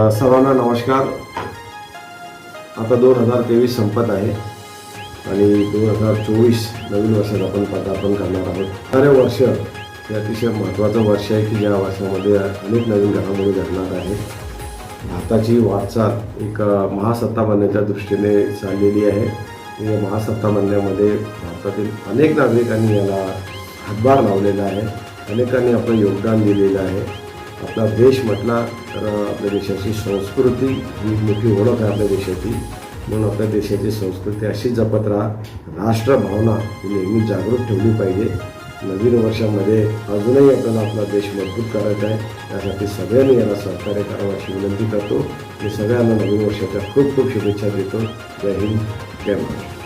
सर्वांना नमस्कार. आता दोन हजार तेवीस संपत आहे आणि दोन हजार चोवीस नवीन वर्षात आपण पदार्पण करणार आहोत. सारे वर्ष हे अतिशय महत्त्वाचं वर्ष आहे की ज्या वर्षामध्ये अनेक नवीन घडामोडी घडणार आहेत भारताची वाटचाल एक महासत्ता बनण्याच्या दृष्टीने चाललेली आहे. या महासत्ता बनण्यामध्ये भारतातील अनेक नागरिकांनी याला हातभार लावलेला आहे. अनेकांनी आपलं योगदान दिलेलं आहे. आपला देश म्हटला तर आपल्या देशाची संस्कृती ही मोठी ओळख आहे आपल्या देशाची. म्हणून आपल्या देशाची संस्कृती अशी जपत राहा. राष्ट्रभावना ही नेहमी जागृत ठेवली पाहिजे. नवीन वर्षामध्ये अजूनही आपल्याला आपला देश मजबूत करायचा आहे. त्यासाठी सगळ्यांनी याला सहकार्य करावं अशी विनंती करतो. मी सगळ्यांना नवीन वर्षाच्या खूप खूप शुभेच्छा देतो. जय हिंद. जय महाराष्ट्र.